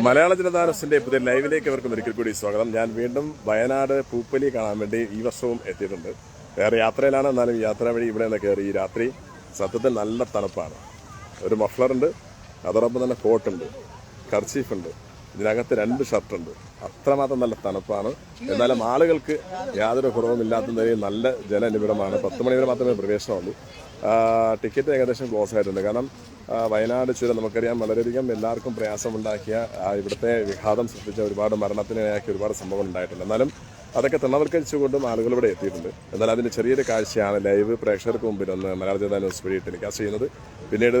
മലയാള ജനതാരസിന്റെ പുതിയ ലൈവിലേക്ക് അവർക്കും ഒരിക്കൽ കൂടി സ്വാഗതം. ഞാൻ വീണ്ടും വയനാട് പൂപ്പലി കാണാൻ വേണ്ടി ഈ വർഷവും എത്തിയിട്ടുണ്ട്. വേറെ യാത്രയിലാണ്. എന്നാലും യാത്ര വഴി ഇവിടെ നിന്ന് കയറി ഈ രാത്രി സത്യത്തിൽ നല്ല തണുപ്പാണ്. ഒരു മഫ്ലറുണ്ട് അതോടൊപ്പം തന്നെ കോട്ടുണ്ട് കർച്ചീഫുണ്ട് ഇതിനകത്ത് രണ്ട് ഷർട്ടുണ്ട്. അത്രമാത്രം നല്ല തണുപ്പാണ്. എന്നാലും ആളുകൾക്ക് യാതൊരു കുറവുമില്ലാത്ത നിലയിൽ നല്ല ജലനിബിഡമാണ് പത്ത് മണി വരെ മാത്രമേ പ്രവേശനമുള്ളൂ. ടിക്കറ്റ് ഏകദേശം ക്ലോസ് ആയിട്ടുണ്ട് കാരണം വയനാട് ചുരം നമുക്കറിയാം വളരെയധികം എല്ലാവർക്കും പ്രയാസമുണ്ടാക്കിയ ഇവിടുത്തെ വിഘാതം സൃഷ്ടിച്ച ഒരുപാട് മരണത്തിനിടയാക്കിയ ഒരുപാട് സംഭവങ്ങൾ ഉണ്ടായിട്ടുണ്ട്. എന്നാലും അതൊക്കെ തൃണവൽക്കരിച്ചുകൊണ്ടും ആളുകൾ ഇവിടെ എത്തിയിട്ടുണ്ട്. എന്നാൽ അതിന്റെ ചെറിയൊരു കാഴ്ചയാണ് ലൈവ് പ്രേക്ഷകർക്ക് മുമ്പിൽ ഒന്ന് മലയാള ജനതാ ന്യൂസ് വഴി ടെലികാസ്റ്റ് ചെയ്യുന്നത്. പിന്നീട്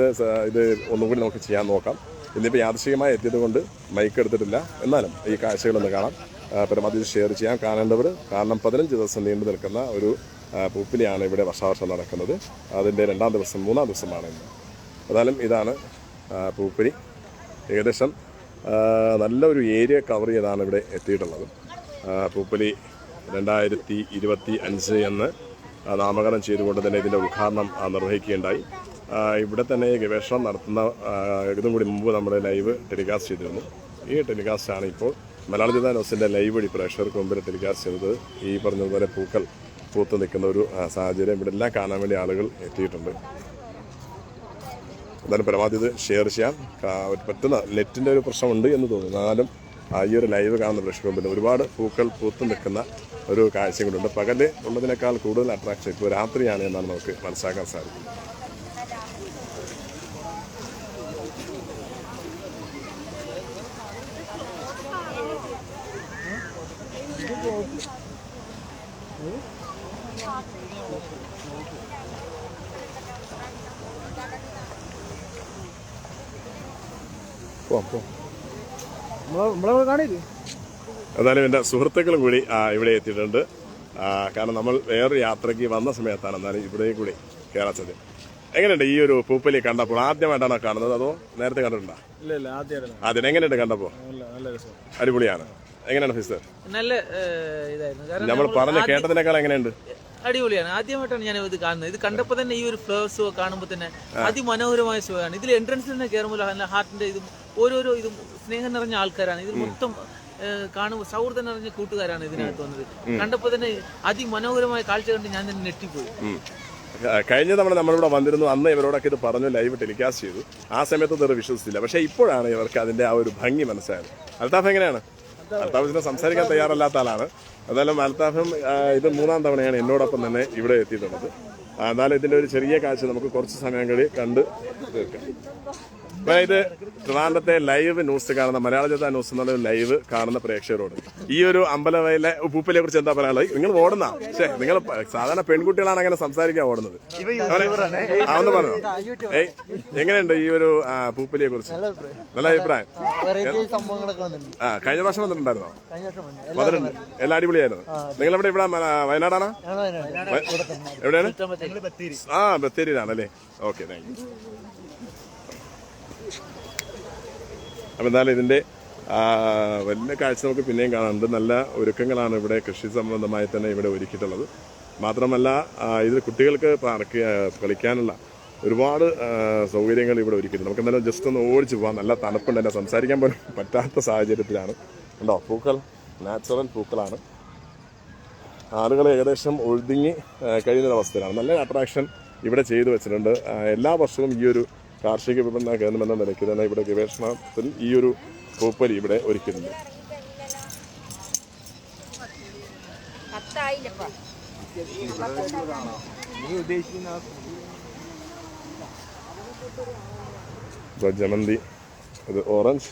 ഇത് ഒന്നുകൂടി നമുക്ക് ചെയ്യാൻ നോക്കാം. ഇന്നിപ്പോൾ യാദൃശികമായി എത്തിയത് കൊണ്ട് മൈക്ക് എടുത്തിട്ടില്ല. എന്നാലും ഈ കാഴ്ചകളൊന്ന് കാണാം. പരമാവധി ഷെയർ ചെയ്യാം. കാണേണ്ടവർ കാരണം പതിനഞ്ച് ദിവസം നീണ്ടു നിൽക്കുന്ന ഒരു പൂപ്പിലിയാണ് ഇവിടെ വർഷാവർഷം നടക്കുന്നത്. അതിന്റെ രണ്ടാം ദിവസം മൂന്നാം ദിവസമാണ് ഇന്ന്. ഏതായാലും ഇതാണ് പൂപ്പിലി. ഏകദേശം നല്ലൊരു ഏരിയ കവർ ചെയ്താണ് ഇവിടെ എത്തിയിട്ടുള്ളത്. പൂപ്പിലി രണ്ടായിരത്തി ഇരുപത്തി അഞ്ച് എന്ന് നാമകരണം ചെയ്തുകൊണ്ട് തന്നെ ഇതിന്റെ ഉദ്ഘാടനം നിർവഹിക്കുകയുണ്ടായി. ഇവിടെ തന്നെ ഗവേഷണം നടത്തുന്ന ഇതും കൂടി മുമ്പ് നമ്മൾ ലൈവ് ടെലികാസ്റ്റ് ചെയ്തിരുന്നു. ഈ ടെലികാസ്റ്റാണ് ഇപ്പോൾ മലയാള ജനതാ ന്യൂസിന്റെ ലൈവ് വഴി പ്രേക്ഷകർക്ക് മുമ്പിൽ ടെലികാസ്റ്റ് ചെയ്തത്. ഈ പറഞ്ഞതുപോലെ പൂക്കൾ പൂത്ത് നിൽക്കുന്ന ഒരു സാഹചര്യം ഇവിടെ എല്ലാം കാണാൻ വേണ്ടി ആളുകൾ എത്തിയിട്ടുണ്ട്. എന്തായാലും പരമാവധി ഇത് ഷെയർ ചെയ്യാം. പറ്റുന്ന നെറ്റിന്റെ ഒരു പ്രശ്നമുണ്ട് എന്ന് തോന്നുന്നു. എന്നാലും ഈ ഒരു ലൈവ് കാണുന്ന പ്രേക്ഷകർ പിന്നെ ഒരുപാട് പൂക്കൾ പൂത്ത് നിൽക്കുന്ന ഒരു കാഴ്ചകളുണ്ട് പകൽ ഉള്ളതിനേക്കാൾ കൂടുതൽ അട്രാക്ഷൻ ഇപ്പോൾ രാത്രിയാണ് എന്നാണ് നമുക്ക് മനസ്സിലാക്കാൻ സാധിക്കുന്നത്. പോവാം പോവാം. നമ്മളെ കാണില്ലേ? എന്നാലും എന്റെ സുഹൃത്തുക്കളും കൂടി ആ, ഇവിടെ എത്തിയിട്ടുണ്ട്. കാരണം നമ്മൾ വേറൊരു യാത്രയ്ക്ക് വന്ന സമയത്താണ് എന്നാലും ഇവിടെ കൂടി കയറാച്ചത് എങ്ങനെയുണ്ട് ഈ ഒരു പൂപ്പലി കണ്ടപ്പോൾ? ആദ്യമായിട്ടാണോ കാണുന്നത് അതോ നേരത്തെ കണ്ടിട്ടുണ്ടോ? ഇല്ല ഇല്ല ആദ്യമായിട്ട് ആദ്യം എങ്ങനെയുണ്ട് കണ്ടപ്പോ അടിപൊളിയാണ്. എങ്ങനെയാണ് ഫിസ് നല്ല ഇതായിരുന്നു. നമ്മൾ പറഞ്ഞ കേട്ടതിനേക്കാൾ എങ്ങനെയുണ്ട്? അടിപൊളിയാണ്. ആദ്യമായിട്ടാണ് ഞാൻ ഇത് കാണുന്നത്. ഇത് കണ്ടപ്പോൾ തന്നെ ഈ ഒരു ഫ്ലവേഴ്സ് കാണുമ്പോ കാണുമ്പോൾ തന്നെ അതിമനോഹരമായ ഷോ ആണ് ഇതിൽ എൻട്രൻസിൽ തന്നെ കയറുമ്പോൾ ഹാർട്ടിന്റെ ഇതും ഓരോരോ ഇത് സ്നേഹം നിറഞ്ഞ ആൾക്കാരാണ്. ഇതിൽ മൊത്തം കാണുമ്പോൾ സൗഹൃദം നിറഞ്ഞ കൂട്ടുകാരാണ് ഇതിനകത്ത് വന്നത്. കണ്ടപ്പോൾ തന്നെ അതിമനോഹരമായ കാഴ്ച കണ്ട് ഞാൻ തന്നെ ഞെട്ടിപ്പോയി. കഴിഞ്ഞ തവണ നമ്മളിവിടെ വന്നിരുന്നു. അന്ന് ഇവരോടൊക്കെ ഇത് പറഞ്ഞു ലൈവ് ടെലികാസ്റ്റ് ചെയ്തു. ആ സമയത്ത് ഇതൊരു വിശ്വസിച്ചില്ല. പക്ഷേ ഇപ്പോഴാണ് ഇവർക്ക് അതിന്റെ ആ ഒരു ഭംഗി മനസ്സിലായത്. അൽത്താഫ് എങ്ങനെയാണ്? അൽത്താഫ് ഇതിനെ സംസാരിക്കാൻ തയ്യാറല്ലാത്ത ആളാണ്. എന്തായാലും അൽത്താഫും ഇത് മൂന്നാം തവണയാണ് എന്നോടൊപ്പം തന്നെ ഇവിടെ എത്തിയിട്ടുള്ളത്. എന്നാലും ഇതിന്റെ ഒരു ചെറിയ കാഴ്ച നമുക്ക് കുറച്ച് സമയം കൂടി കണ്ട് തീർക്കാം. ഇത് ട്രിവാൻഡത്തെ ലൈവ് ന്യൂസ് കാണുന്ന മലയാള ജനതാ ന്യൂസ് എന്നുള്ള ലൈവ് കാണുന്ന പ്രേക്ഷകരോട്. ഈ ഒരു അമ്പലവയിലെ പൂപ്പലിനെ കുറിച്ച് എന്താ പറയാനുള്ളത്? നിങ്ങൾ ഓടുന്ന. പക്ഷേ നിങ്ങൾ സാധാരണ പെൺകുട്ടികളാണ് അങ്ങനെ സംസാരിക്കാൻ ഓടുന്നത്. അതൊന്ന് പറഞ്ഞു. ഏയ് എങ്ങനെയുണ്ട് ഈ ഒരു പൂപ്പലിയെ കുറിച്ച്? നല്ല അഭിപ്രായം. ആ കഴിഞ്ഞ വർഷം വന്നിട്ടുണ്ടായിരുന്നോ? വന്നിട്ടുണ്ട്. എല്ലാം അടിപൊളിയായിരുന്നു. നിങ്ങൾ എവിടെ ഇവിടെ വയനാടാണോ? എവിടെയാണ്? ആ ബത്തേരിയിലാണല്ലേ ഓക്കെ താങ്ക് യു അപ്പം എന്തായാലും ഇതിന്റെ വലിയ കാഴ്ച നമുക്ക് പിന്നെയും കാണാനുണ്ട് നല്ല ഒരുക്കങ്ങളാണ് ഇവിടെ കൃഷി സംബന്ധമായി തന്നെ ഇവിടെ ഒരുക്കിയിട്ടുള്ളത്. മാത്രമല്ല ഇതിൽ കുട്ടികൾക്ക് പാർക്ക് കളിക്കാനുള്ള ഒരുപാട് സൗകര്യങ്ങൾ ഇവിടെ ഒരുക്കിയിട്ടുണ്ട്. നമുക്ക് എന്തായാലും ജസ്റ്റ് ഒന്ന് ഓടിച്ച് പോകാം നല്ല തണുപ്പുണ്ട് എന്നെ സംസാരിക്കാൻ പോലും പറ്റാത്ത സാഹചര്യത്തിലാണ്. ഉണ്ടോ പൂക്കൾ നാച്ചുറൽ പൂക്കളാണ്. ആളുകൾ ഏകദേശം ഒഴുതിങ്ങി കഴിയുന്നൊരവസ്ഥയിലാണ് നല്ല അട്രാക്ഷൻ ഇവിടെ ചെയ്തു വെച്ചിട്ടുണ്ട്. എല്ലാ വർഷവും ഈ ഒരു കാർഷിക വിപണന കേന്ദ്രം എന്ന നിലയ്ക്ക് തന്നെ ഇവിടെ ഗവേഷണത്തിൽ ഈ ഒരു പൂപ്പലി ഇവിടെ ഒരുക്കുന്നുണ്ട് ഇപ്പൊ ജമന്തി ഇത് ഓറഞ്ച്.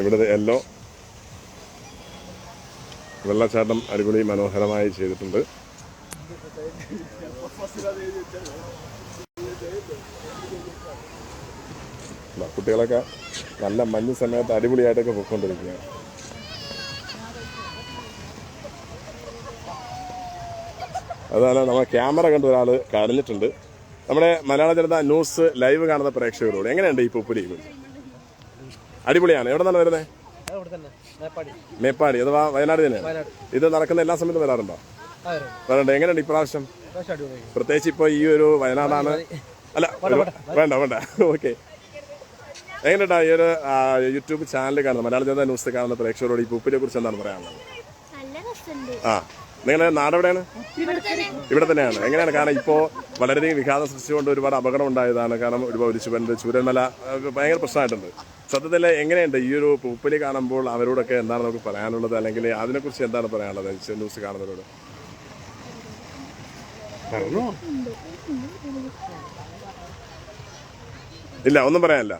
ഇവിടെ യെല്ലോ. വെള്ളച്ചാട്ടം അടിപൊളി മനോഹരമായി ചെയ്തിട്ടുണ്ട്. കുട്ടികളൊക്കെ നല്ല മഞ്ഞ് സമയത്ത് അടിപൊളിയായിട്ടൊക്കെ പൊയ്ക്കൊണ്ടിരിക്കുകയാണ് അതുപോലെ നമ്മൾ ക്യാമറ കണ്ട ഒരാൾ കരഞ്ഞിട്ടുണ്ട്. നമ്മുടെ മലയാള ജനത ന്യൂസ് ലൈവ് കാണുന്ന പ്രേക്ഷകരോട് എങ്ങനെയുണ്ട് ഈ പൂപ്പുലി? അടിപൊളിയാണ്. എവിടെ നിന്നാണ് വരുന്നത് മേപ്പാടി. അഥവാ വയനാട് തന്നെയാണ്. ഇത് നടക്കുന്ന എല്ലാ സമയത്തും വരാറുണ്ടോ? വരണ്ട എങ്ങനെയുണ്ട് ഇപ്രാവശ്യം? പ്രത്യേകിച്ച് ഇപ്പൊ ഈ ഒരു വയനാടാണ്. അല്ല വേണ്ട വേണ്ട ഓക്കെ. എങ്ങനെയുണ്ടാ ഈ ഒരു യൂട്യൂബ് ചാനൽ കാണുന്ന മലയാള ജനത ന്യൂസ് കാണുന്ന പ്രേക്ഷകരോട് ഈ പൂപ്പിനെ കുറിച്ച് എന്താണ് പറയാനുള്ളത്? ആ. നിങ്ങളുടെ നാടെവിടെയാണ് ഇവിടെ തന്നെയാണ്. എങ്ങനെയാണ്? കാരണം ഇപ്പോൾ വളരെയധികം വിഘാതം സൃഷ്ടിച്ചുകൊണ്ട് ഒരുപാട് അപകടം ഉണ്ടായതാണ്. കാരണം ഒരുപാട് ഒലിച്ചുപണ്ട് ചൂരന്മല ഭയങ്കര പ്രശ്നമായിട്ടുണ്ട്. സത്യത്തിൽ എങ്ങനെയുണ്ട് ഈ ഒരു പൂപ്പലി കാണുമ്പോൾ അവരോടൊക്കെ എന്താണ് നമുക്ക് പറയാനുള്ളത്? അല്ലെങ്കിൽ അതിനെക്കുറിച്ച് എന്താണ് പറയാനുള്ളത്? ന്യൂസ് കാണുന്നവരോട്. ഇല്ല ഒന്നും പറയാനില്ല.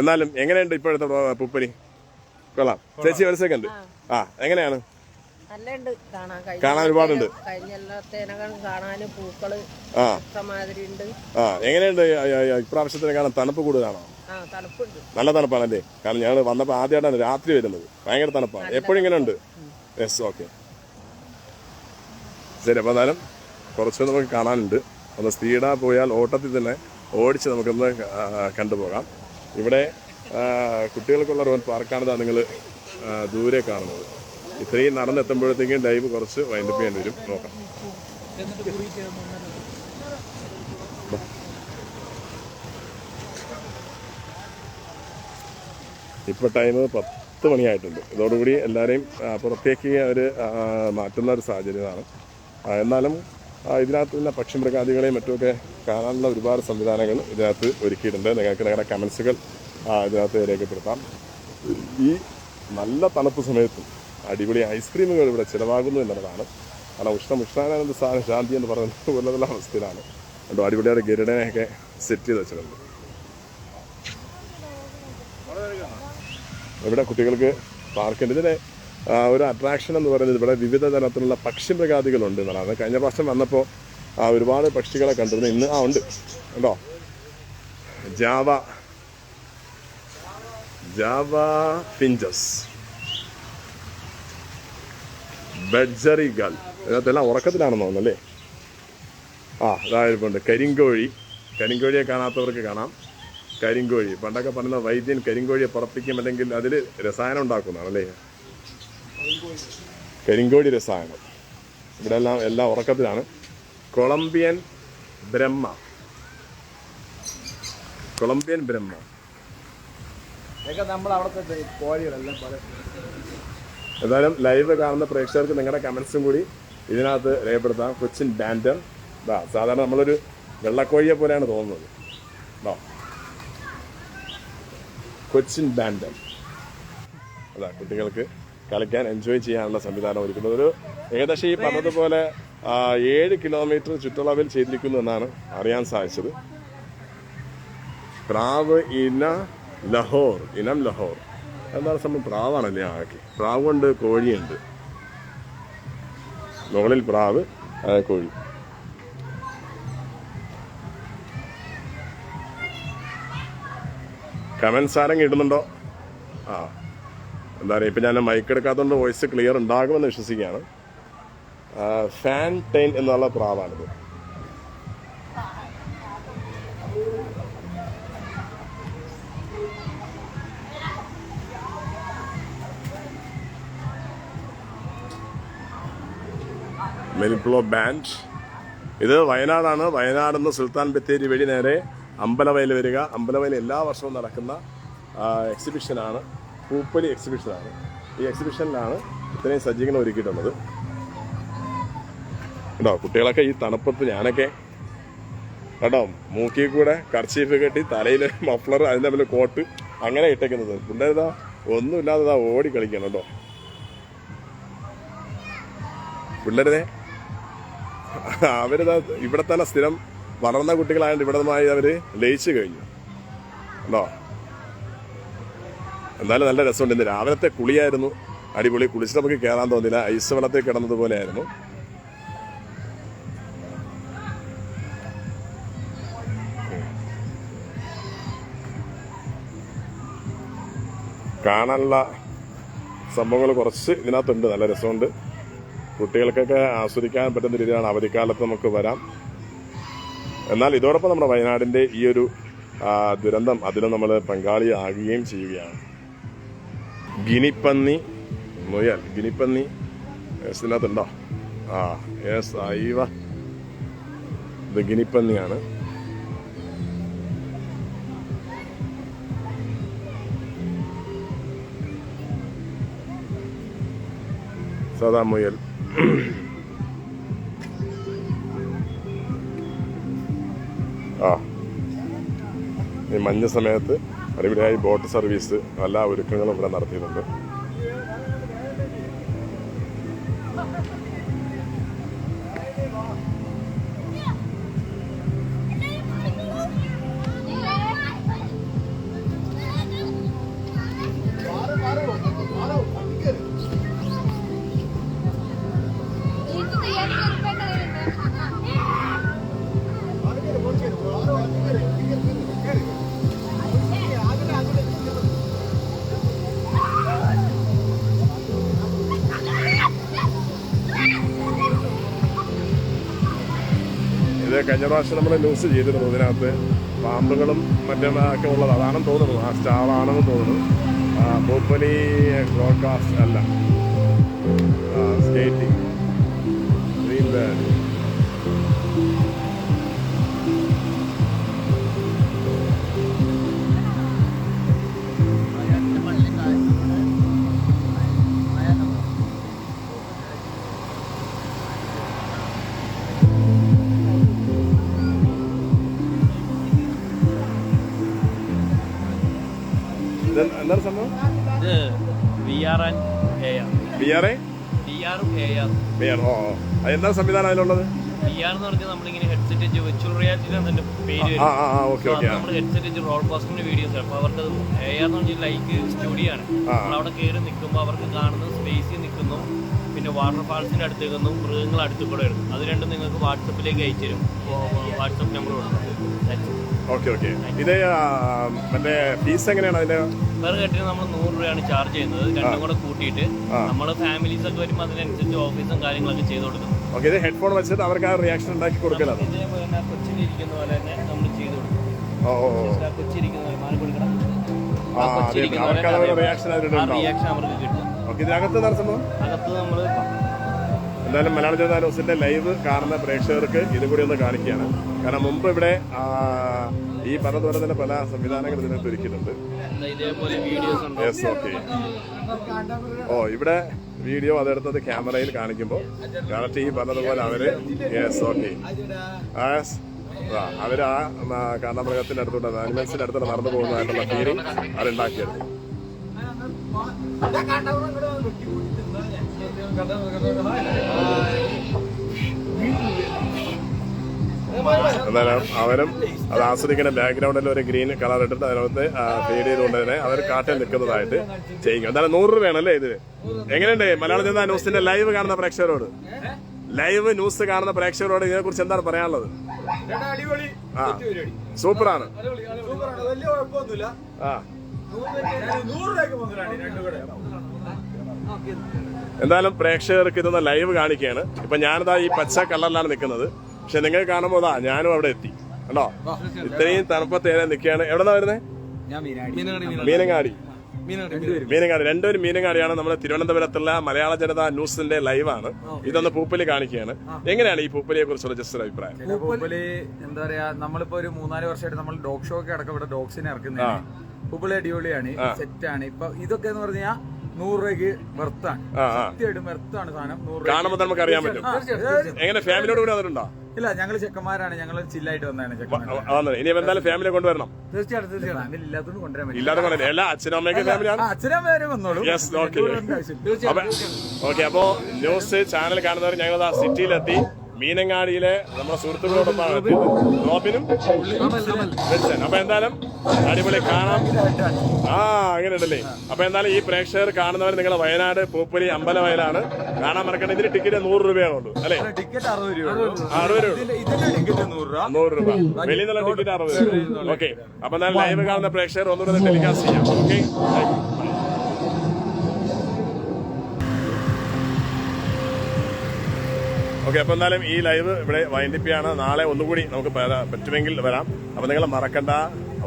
എന്നാലും എങ്ങനെയുണ്ട് ഇപ്പോഴത്തെ പൂപ്പലി കൊള്ളാം. ചേച്ചി ഒരു സെക്കൻഡ് ആ എങ്ങനെയാണ്? കാണാൻ ഒരുപാടുണ്ട്. ആ. ആ എങ്ങനെയുണ്ട്? ഇപ്രാവശ്യത്തിനെ കാണാൻ തണുപ്പ് കൂടുതലാണോ? നല്ല തണുപ്പാണ് തണുപ്പാണല്ലേ കാരണം ഞങ്ങൾ വന്നപ്പോൾ ആദ്യമായിട്ടാണ് രാത്രി വരുന്നത്. ഭയങ്കര തണുപ്പാണ്. എപ്പോഴും ഇങ്ങനെ ഉണ്ട് യെസ് ഓക്കെ ശരി അപ്പോൾ എന്നാലും കുറച്ച് നമുക്ക് കാണാനുണ്ട്. ഒന്ന് സ്പീഡാ പോയാൽ ഓട്ടത്തിൽ തന്നെ ഓടിച്ച് നമുക്കൊന്ന് കണ്ടുപോകാം. ഇവിടെ കുട്ടികൾക്കുള്ള റോഡ് പാർക്കാണിതാ നിങ്ങൾ ദൂരെ കാണുന്നത്. ഇത്രയും നടന്നെത്തുമ്പോഴത്തേക്കും ലൈവ് കുറച്ച് വൈൻഡപ്പ് ചെയ്യേണ്ടി വരും. നോക്കാം. ഇപ്പോൾ ടൈം പത്ത് മണിയായിട്ടുണ്ട്. ഇതോടുകൂടി എല്ലാവരെയും പുറത്തേക്ക് അവർ മാറ്റുന്ന ഒരു സാഹചര്യമാണ്. എന്നാലും ഇതിനകത്ത് തന്നെ പക്ഷിമൃഗാദികളെയും മറ്റുമൊക്കെ കാണാനുള്ള ഒരുപാട് സംവിധാനങ്ങൾ ഇതിനകത്ത് ഒരുക്കിയിട്ടുണ്ട്. നിങ്ങൾക്ക് നിങ്ങളുടെ കമൻസുകൾ ഇതിനകത്ത് രേഖപ്പെടുത്താം. ഈ നല്ല തണുപ്പ് സമയത്തും അടിപൊളി ഐസ്ക്രീമുകൾ ഇവിടെ ചിലവാകുന്നു എന്നുള്ളതാണ്. കാരണം ഉഷ്ണം ഉഷ്ണാനന്ദ സാധന ശാന്തി എന്ന് പറയുന്നത് പോലുള്ള അവസ്ഥയിലാണ്. കേട്ടോ അടിപൊളിയായിട്ട് ഗരുഡനെയൊക്കെ സെറ്റ് ചെയ്ത് വെച്ചിട്ടുണ്ട്. ഇവിടെ കുട്ടികൾക്ക് പാർക്കുണ്ട് ഇതിന് ഒരു അട്രാക്ഷൻ എന്ന് പറയുന്നത് ഇവിടെ വിവിധ തരത്തിലുള്ള പക്ഷിമൃഗാദികളുണ്ട് എന്നുള്ളതാണ് കഴിഞ്ഞ പ്രാവശ്യം വന്നപ്പോൾ ഒരുപാട് പക്ഷികളെ കണ്ടിരുന്നു. ഇന്ന് ആ ഉണ്ട്. ഉണ്ടോ ജാവ. Java finches. ബഡ്ജറി ഗൾ. ഇതിനകത്തെല്ലാം ഉറക്കത്തിലാണെന്ന് തോന്നുന്നല്ലേ ആ ഇതായിരിപ്പുണ്ട്. കരിങ്കോഴി. കരിങ്കോഴിയെ കാണാത്തവർക്ക് കാണാം. കരിങ്കോഴി. പണ്ടൊക്കെ പറയുന്ന വൈദ്യൻ കരിങ്കോഴിയെ പുറപ്പിക്കും അല്ലെങ്കിൽ അതിൽ രസായനം ഉണ്ടാക്കുന്നതാണ് അല്ലേ? കരിങ്കോഴി രസായനം ഇവിടെ എല്ലാം എല്ലാം ഉറക്കത്തിലാണ്. കൊളംബിയൻ ബ്രഹ്മ. കൊളംബിയൻ ബ്രഹ്മ. എന്തായാലും ലൈവ് കാണുന്ന പ്രേക്ഷകർക്ക് നിങ്ങളുടെ കമൻസും കൂടി ഇതിനകത്ത് രേഖപ്പെടുത്താം. കൊച്ചിൻ ബാൻഡർ ഇതാ സാധാരണ നമ്മളൊരു വെള്ളക്കോഴിയെ പോലെയാണ് തോന്നുന്നത്. ഇതാ കൊച്ചിൻ ബാൻഡർ അതാ കുട്ടികൾക്ക് കളിക്കാൻ എൻജോയ് ചെയ്യാനുള്ള സംവിധാനം ഒരുക്കുന്നത്. ഒരു ഏകദേശം ഈ പറഞ്ഞതുപോലെ ഏഴ് കിലോമീറ്റർ ചുറ്റളവിൽ ചെയ്തിരിക്കുന്നു എന്നാണ് അറിയാൻ സാധിച്ചത്. പ്രാവ് ഇന ലഹോർ ഇനം ലഹോർ. എന്താണ് സംഭവം? പ്രാവാണല്ലേ ആക്കി പ്രാവുണ്ട് കോഴിയുണ്ട്. മുകളിൽ പ്രാവ് കോഴി. കമൻസ് ആരെങ്കിലും ഇടുന്നുണ്ടോ? ആ. എന്താ പറയുക ഇപ്പം ഞാൻ മൈക്ക് എടുക്കാത്തതുകൊണ്ട് വോയിസ് ക്ലിയർ ഉണ്ടാകുമെന്ന് വിശ്വസിക്കുകയാണ്. ഫാൻ ടൈൻ എന്നുള്ള പ്രാവാണിത്. മെൽപ്ലോ ബാൻഡ്. ഇത് വയനാടാണ്. വയനാട് നിന്ന് സുൽത്താൻ ബത്തേരി വഴി നേരെ അമ്പലവയൽ വരിക. അമ്പലവയൽ എല്ലാ വർഷവും നടക്കുന്ന എക്സിബിഷനാണ് പൂപ്പലി എക്സിബിഷനാണ് ഈ എക്സിബിഷനിലാണ് ഇത്രയും സജ്ജീകരണം ഒരുക്കിയിട്ടുള്ളത്. കേട്ടോ കുട്ടികളൊക്കെ ഈ തണുപ്പത്ത് ഞാനൊക്കെ കേട്ടോ മൂക്കിൽ കൂടെ കർച്ചീഫ് കെട്ടി തലയിൽ മഫ്ലർ അതിന്റെ മേലെ കോട്ട് അങ്ങനെ ഇട്ടേക്കുന്നത്. പിള്ളേരിതാ ഒന്നുമില്ലാതെ ഇതാ ഓടി കളിക്കണം കേട്ടോ. പിള്ളേരെ അവരിതാ ഇവിടെ തന്നെ സ്ഥിരം വളർന്ന കുട്ടികളായതുകൊണ്ട് ഇവിടമായി അവർ ലയിച്ചു കഴിഞ്ഞു. ഉണ്ടോ എന്തായാലും നല്ല രസമുണ്ട്. ഇന്ന് രാവിലത്തെ കുളിയായിരുന്നു. അടിപൊളി. കുളിച്ചിട്ട് നമുക്ക് കയറാൻ തോന്നിയില്ല. ഐസ് വെള്ളത്തിൽ കിടന്നതുപോലെ ആയിരുന്നു കാണാനുള്ള സംഭവങ്ങൾ കുറച്ച് ഇതിനകത്തുണ്ട്. നല്ല രസമുണ്ട്. കുട്ടികൾക്കൊക്കെ ആസ്വദിക്കാൻ പറ്റുന്ന രീതിയിലാണ് അവധിക്കാലത്ത് നമുക്ക് വരാം. എന്നാൽ ഇതോടൊപ്പം നമ്മുടെ വയനാടിന്റെ ഈ ഒരു ദുരന്തം അതിലും നമ്മൾ പങ്കാളിയാകുകയും ചെയ്യുകയാണ്. ഗിനിപ്പന്നി മുയൽ ഗിനിപ്പന്നി ഇതിനകത്തുണ്ടോ? ആ യെസ് ഐവ ഇത് ഗിനിപ്പന്നിയാണ്. സാദാ മുയൽ ആ. ഈ മഞ്ഞ സമയത്ത് അടിപൊളിയായി ബോട്ട് സർവീസ് എല്ലാ ഒരുക്കങ്ങളും ഇവിടെ നടത്തിയിട്ടുണ്ട്. കഴിഞ്ഞ പ്രാവശ്യം നമ്മൾ ന്യൂസ് ചെയ്തിരുന്നു. ഇതിനകത്ത് പാമ്പുകളും മറ്റും ഒക്കെ ഉള്ളത്. അതാണെന്ന് തോന്നുന്നു ആ സ്റ്റാർ ആണെന്ന് തോന്നുന്നു. പൂപ്പലി ബ്രോഡ്കാസ്റ്റ് അല്ല. സ്കേറ്റിംഗ് എന്താണ് സംഭവം? ഇത് V R and A R B R A? D ആറും A R B R O O. സംവിധാനം അതിലുള്ളത്? വി ആർ എന്ന് പറഞ്ഞാൽ നമ്മളിങ്ങനെ ഹെഡ്സെറ്റ് വെച്ച് വിർച്വൽ റിയാലിറ്റി അതിന്റെ പേര് ആ വരും. ആ ആ ഓക്കെ ഓക്കെ ആ. നമ്മൾ ഹെഡ്സെറ്റ് വെച്ച് റോൾ കോസ്റ്റിന്റെ വീഡിയോസ് അപ്പോൾ അവർക്ക് എ ആർ എന്ന് പറഞ്ഞാൽ ലൈക്ക് സ്റ്റുഡിയോ ആണ്. ആ. നമ്മൾ അവിടെ കയറി നിൽക്കുമ്പോൾ അവർക്ക് സ്പേസിൽ നിൽക്കുന്നു. പിന്നെ വാട്ടർഫാൾസിന്റെ അടുത്ത് നിൽക്കുന്നു. മൃഗങ്ങൾ അടുത്ത് കൂടെ വരും. അത് രണ്ടും നിങ്ങൾക്ക് വാട്സപ്പിലേക്ക് അയച്ചു തരും. വാട്സപ്പ് നമ്പർ കൊടുക്കും. Okay okay. ഇത് മറ്റേ ഫീസ് എങ്ങനെയാണ് അതിന്റെ പെർ കെട്ടിന് നമ്മൾ നൂറ് രൂപയാണ് ചാർജ് ചെയ്യുന്നത്. രണ്ടും കൂടെ കൂട്ടിയിട്ട്. നമ്മൾ ഫാമിലീസ് ഒക്കെ വരുമ്പോൾ അതിനനുസരിച്ച് ഓഫീസും കാര്യങ്ങളൊക്കെ ചെയ്ത് കൊടുക്കും. ഓക്കെ ഇത് ഹെഡ്ഫോൺ വെച്ചിട്ട് അവർക്ക് ആ റിയാക്ഷൻ ഉണ്ടാക്കി കൊടുക്കലാണ് കൊച്ചിയിലിരിക്കുന്ന പോലെ തന്നെ നമ്മൾ ചെയ്ത് കൊടുക്കും. കൊച്ചിയിരിക്കുന്ന പോലെ മാറി കൊടുക്കണം. റിയാക്ഷൻ അവർക്ക് കിട്ടും. ഓക്കെ ഇതിനകത്ത് അകത്ത് നമ്മൾ എന്തായാലും മലയാള ജനതാ ന്യൂസിന്റെ ലൈവ് കാണുന്ന പ്രേക്ഷകർക്ക് ഇതും കൂടി ഒന്ന് കാണിക്കുകയാണ്. കാരണം മുമ്പ് ഇവിടെ ഈ ഈ പറഞ്ഞതുപോലെ തന്നെ പല സംവിധാനങ്ങൾ ഇതിനകത്ത് ഒരുക്കിയിട്ടുണ്ട്. ഇതേപോലെ വീഡിയോസ് ഉണ്ട്? യെസ് ഓക്കെ ഓ ഇവിടെ വീഡിയോ അതെടുത്തത് ക്യാമറയിൽ കാണിക്കുമ്പോൾ കറക്റ്റ് ഈ പറഞ്ഞതുപോലെ അവർ യെസ് ഓക്കെ അവർ ആ ആ, കാണ്ടാമൃഗത്തിന്റെ അടുത്തോട്ട് ആനിമൽസിന്റെ അടുത്തോട്ട് നടന്നു പോകുന്നതായിട്ടുള്ള ഫീലിംഗ് അവരുണ്ടാക്കിയത്. എന്നാലും അവരും അത് ആസ്വദിക്കുന്ന ബാക്ക്ഗ്രൗണ്ടിൽ ഒരു ഗ്രീൻ കളർ ഇട്ടിട്ട് അതിനകത്ത് ഫീഡ് ചെയ്തുകൊണ്ട് തന്നെ അവർ കാട്ടിൽ നിൽക്കുന്നതായിട്ട് ചെയ്യുക. എന്തായാലും നൂറ് രൂപയാണ് അല്ലേ ഇത് എങ്ങനെയുണ്ട്? മലയാള ജനതാ ന്യൂസിന്റെ ലൈവ് കാണുന്ന പ്രേക്ഷകരോട്? ലൈവ് ന്യൂസ് കാണുന്ന പ്രേക്ഷകരോട് ഇതിനെ കുറിച്ച് എന്താണ് പറയാനുള്ളത്? ആ സൂപ്പറാണ്. ആ. എന്തായാലും പ്രേക്ഷകർക്ക് ഇതൊന്ന് ലൈവ് കാണിക്കുകയാണ്. ഇപ്പൊ ഞാനിതാ ഈ പച്ച കളറിലാണ് നിൽക്കുന്നത്. പക്ഷെ നിങ്ങൾ കാണുമ്പോൾ അതാ ഞാനും അവിടെ എത്തി. കണ്ടോ? ഇത്രയും തണുപ്പത്തേനെ നിൽക്കുകയാണ്. എവിടെന്നാ വരുന്നത് മീനങ്ങാടി മീനങ്ങാടി. രണ്ടുപേരും. മീനങ്ങാടിയാണ് നമ്മുടെ തിരുവനന്തപുരത്തുള്ള മലയാള ജനത ന്യൂസിന്റെ ലൈവാണ്. ഇതൊന്ന് പൂപ്പലി കാണിക്കുകയാണ്. എങ്ങനെയാണ് ഈ പൂപ്പലിയെ കുറിച്ചുള്ള ജസ്റ്റ് ഒരു അഭിപ്രായം പൂപ്പലി എന്താ പറയാ നമ്മളിപ്പോ ഒരു മൂന്നാൽ വർഷമായിട്ട് നമ്മൾ ഡോഗ് ഷോ ഒക്കെ അടക്കം ഇവിടെ ഡോഗ്സിനെ ഇറക്കുന്നത് പൂപ്പലി അടിപൊളിയാണ് സെറ്റാണ്. ഇപ്പൊ ഇതൊക്കെ എന്ന് പറഞ്ഞാൽ നൂറ് രൂപയ്ക്ക് വെർത്താണ് സത്യമായിട്ടും വെർത്താണ് സാധനം നൂറ് കാണുമ്പോൾ നമുക്ക് അറിയാൻ പറ്റും. എങ്ങനെ? ഫാമിലിയോട് കൂടെ വന്നിട്ടുണ്ടോ? ഇല്ല ഞങ്ങൾ ചെക്കന്മാരാണ്. ഞങ്ങൾ ചില്ലായിട്ട് വന്നതാണ് ചെക്കന്മാർ അതാണ് ഇനി എന്തായാലും ഫാമിലിയെ കൊണ്ടുവരണം. തീർച്ചയായിട്ടും തീർച്ചയായിട്ടും. ഫാമിലി ഇല്ലാത്തതുകൊണ്ട് കൊണ്ടുവരാൻ പറ്റില്ല. ഇല്ലാതെ എല്ലാ അച്ഛനും അമ്മയൊക്കെ ഫാമിലിയാണ് ആ, അച്ഛനും പേരും വന്നോളൂ. Yes, okay. ആവശ്യമില്ല. അപ്പൊ ഓക്കെ അപ്പോ ന്യൂസ് ചാനൽ കാണുന്നവർ ഞങ്ങൾ ആ സിറ്റിയിലെത്തി. മീനങ്ങാടിയിലെ നമ്മുടെ സുഹൃത്തുക്കളോടൊപ്പമാണ് എത്തിയത് റോബിനും. അപ്പൊ എന്തായാലും അടിപൊളി കാണാം. ആ അങ്ങനെ ഉണ്ടല്ലേ? അപ്പൊ എന്തായാലും ഈ പ്രേക്ഷകർ കാണുന്നവർ നിങ്ങളെ വയനാട് പൂപ്പലി അമ്പലവയലാണ്. കാണാൻ മറക്കണ്ട. ഇതിന് ടിക്കറ്റ് നൂറ് രൂപയാണ് ഉള്ളൂ. അല്ലേ? ടിക്കറ്റ് അറുപത് രൂപ. നൂറ് രൂപ. വെളിയിൽ നിന്നുള്ള ടിക്കറ്റ് അറുപത് രൂപ ഓക്കെ. അപ്പൊ എന്തായാലും ലൈവ് കാണുന്ന പ്രേക്ഷകർ ഒന്നുകൂടെ ടെലികാസ്റ്റ് ചെയ്യാം. ഓക്കെ? ഓക്കെ അപ്പൊ എന്തായാലും ഈ ലൈവ് ഇവിടെ വൈൻഡിപ്പിയാണ് നാളെ ഒന്നുകൂടി നമുക്ക് പറ്റുമെങ്കിൽ വരാം. അപ്പൊ നിങ്ങൾ മറക്കണ്ട.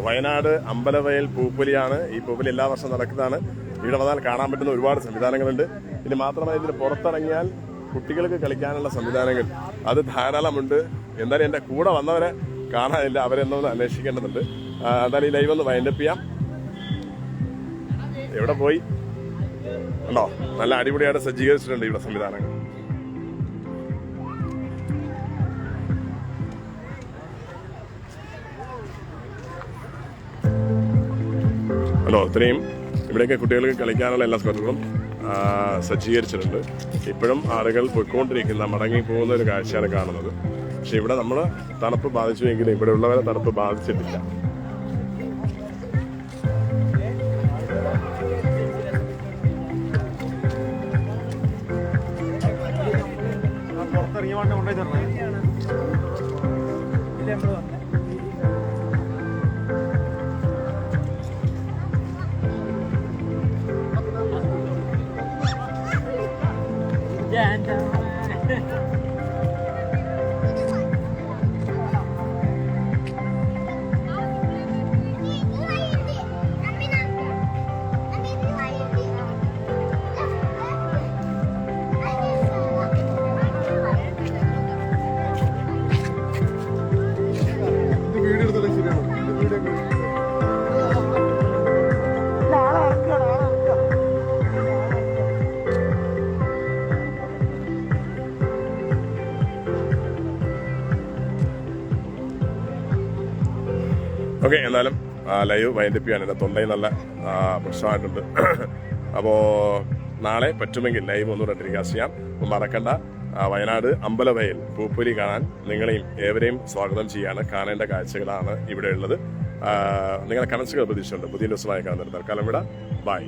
വയനാട് അമ്പലവയൽ പൂപ്പലിയാണ്. ഈ പൂപ്പലി എല്ലാ വർഷവും നടക്കുന്നതാണ്. ഇവിടെ വന്നാൽ കാണാൻ പറ്റുന്ന ഒരുപാട് സംവിധാനങ്ങളുണ്ട്. ഇനി മാത്രമല്ല ഇതിന് പുറത്തിറങ്ങിയാൽ കുട്ടികൾക്ക് കളിക്കാനുള്ള സംവിധാനങ്ങൾ. അത് ധാരാളമുണ്ട്. എന്തായാലും എന്റെ കൂടെ വന്നവരെ കാണാനില്ല. അവരെന്നൊന്ന് അന്വേഷിക്കേണ്ടതുണ്ട്. എന്തായാലും ഈ ലൈവ് ഒന്ന് വൈൻഡപ്പ് ചെയ്യാം. എവിടെ പോയി? ഉണ്ടോ? നല്ല അടിപൊളിയായിട്ട് സജ്ജീകരിച്ചിട്ടുണ്ട് ഇവിടെ സംവിധാനങ്ങൾ. ഹലോ ഇത്രയും ഇവിടെയൊക്കെ കുട്ടികൾക്ക് കളിക്കാനുള്ള എല്ലാ സ്കൂളുകളും സജ്ജീകരിച്ചിട്ടുണ്ട്. ഇപ്പോഴും ആളുകൾ പോയിക്കൊണ്ടിരിക്കുന്ന മടങ്ങി പോകുന്ന ഒരു കാഴ്ചയാണ് കാണുന്നത്. പക്ഷെ ഇവിടെ നമ്മൾ തണുപ്പ് ബാധിച്ചുവെങ്കിലും ഇവിടെ ഉള്ളവരെ തണുപ്പ് ബാധിച്ചിട്ടില്ല. ഓക്കെ ലൈവ് വൈൻഡപ്പ് ചെയ്യാൻ എന്റെ തൊണ്ടയിൽ നല്ല പ്രശ്നമായിട്ടുണ്ട്. അപ്പോൾ നാളെ പറ്റുമെങ്കിൽ ലൈവ് ഒന്നുകൂടെ ടെലികാസ്റ്റ് ചെയ്യാം അപ്പോൾ മറക്കണ്ട. വയനാട് അമ്പലവയൽ പൂപ്പൊലി കാണാൻ നിങ്ങളെയും ഏവരെയും സ്വാഗതം ചെയ്യാണ്. കാണേണ്ട കാഴ്ചകളാണ് ഇവിടെ ഉള്ളത്. നിങ്ങളുടെ കണക്സുകൾ പ്രതീക്ഷിച്ചുണ്ട് പുതിയ ദിവസമായി കാണുന്നത് തൽക്കാലം വിട. ബൈ.